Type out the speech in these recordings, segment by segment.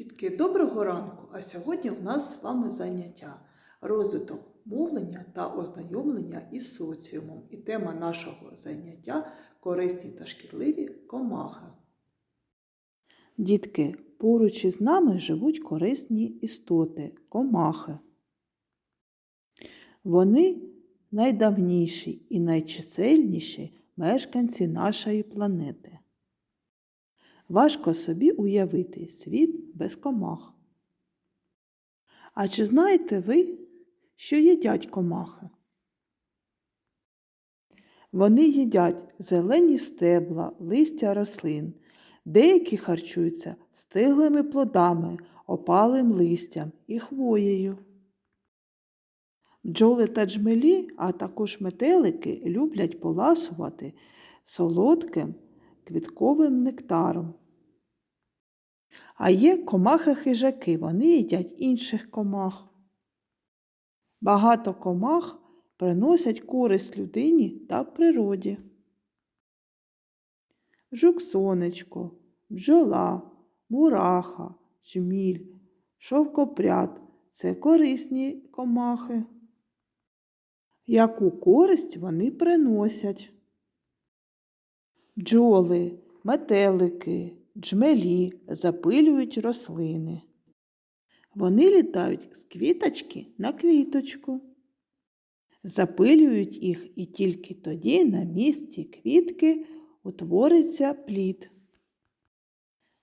Дітки, доброго ранку! А сьогодні у нас з вами заняття розвиток мовлення та ознайомлення із соціумом. І тема нашого заняття корисні та шкідливі комахи. Дітки, поруч із нами живуть корисні істоти комахи. Вони найдавніші і найчисельніші мешканці нашої планети. Важко собі уявити світ без комах. А чи знаєте ви, що їдять комахи? Вони їдять зелені стебла, листя рослин, деякі харчуються стиглими плодами, опалим листям і хвоєю. Бджоли та джмелі, а також метелики люблять поласувати солодким квітковим нектаром. А є комахи-хижаки, вони їдять інших комах. Багато комах приносять користь людині та природі. Жук-сонечко, бджола, мураха, жміль, шовкопряд це корисні комахи. Яку користь вони приносять? Бджоли, метелики, джмелі запилюють рослини. Вони літають з квіточки на квіточку. Запилюють їх і тільки тоді на місці квітки утвориться плід.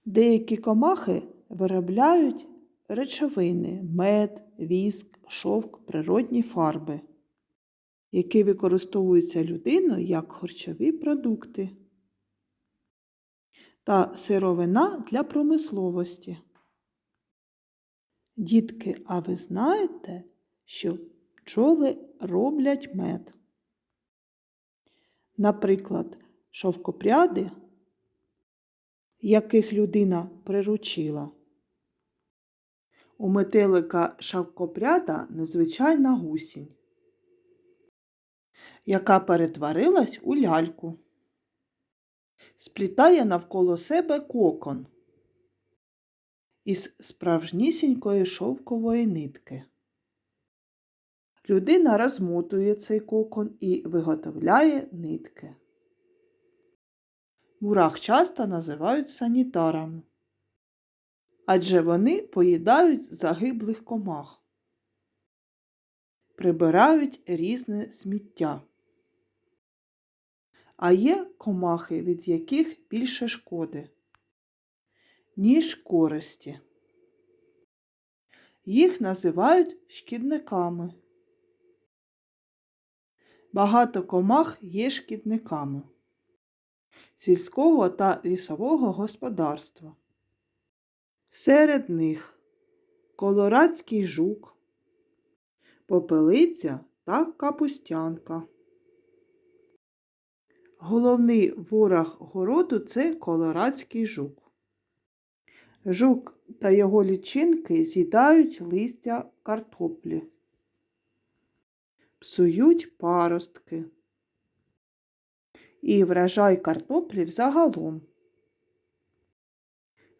Деякі комахи виробляють речовини мед, віск, шовк, природні фарби, які використовуються людиною як харчові продукти та сировина для промисловості. Дітки, а ви знаєте, що пчоли роблять мед? Наприклад, шовкопряди, яких людина приручила. У метелика шовкопряда незвичайна гусінь, яка перетворилась у ляльку сплітає навколо себе кокон із справжнісінької шовкової нитки. Людина розмотує цей кокон і виготовляє нитки. Мурах часто називають санітарами, адже вони поїдають загиблих комах, прибирають різне сміття а є комахи, від яких більше шкоди, ніж користі. Їх називають шкідниками. Багато комах є шкідниками сільського та лісового господарства. Серед них колорадський жук, попелиця та капустянка. Головний ворог городу це колорадський жук. Жук та його лічинки з'їдають листя картоплі, псують паростки і вражай картоплі взагалом.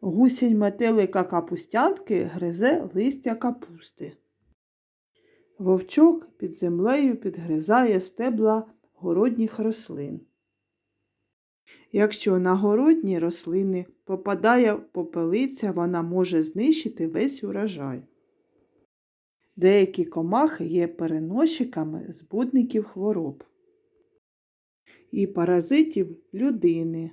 Гусінь метелика капустянки гризе листя капусти. Вовчок під землею підгризає стебла городніх рослин. Якщо на городні рослини попадає попелиця, вона може знищити весь урожай. Деякі комахи є переносчиками збудників хвороб і паразитів людини,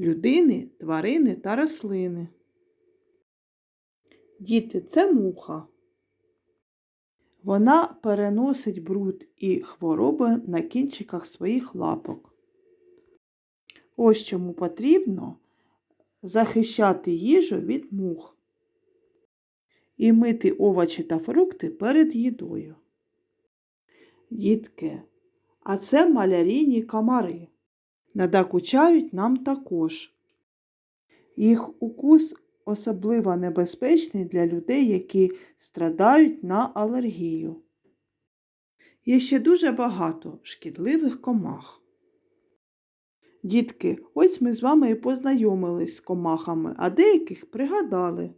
людини, тварини та рослини. Діти це муха. Вона переносить бруд і хвороби на кінчиках своїх лапок. Ось чому потрібно захищати їжу від мух і мити овочі та фрукти перед їдою. Дітки, а це малярійні комари. Надокучають нам також. Їх укус особливо небезпечний для людей, які страдають на алергію. Є ще дуже багато шкідливих комах. Дітки, ось ми з вами і познайомились з комахами, а деяких пригадали.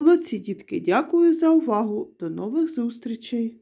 Молодці, дітки, дякую за увагу. До нових зустрічей!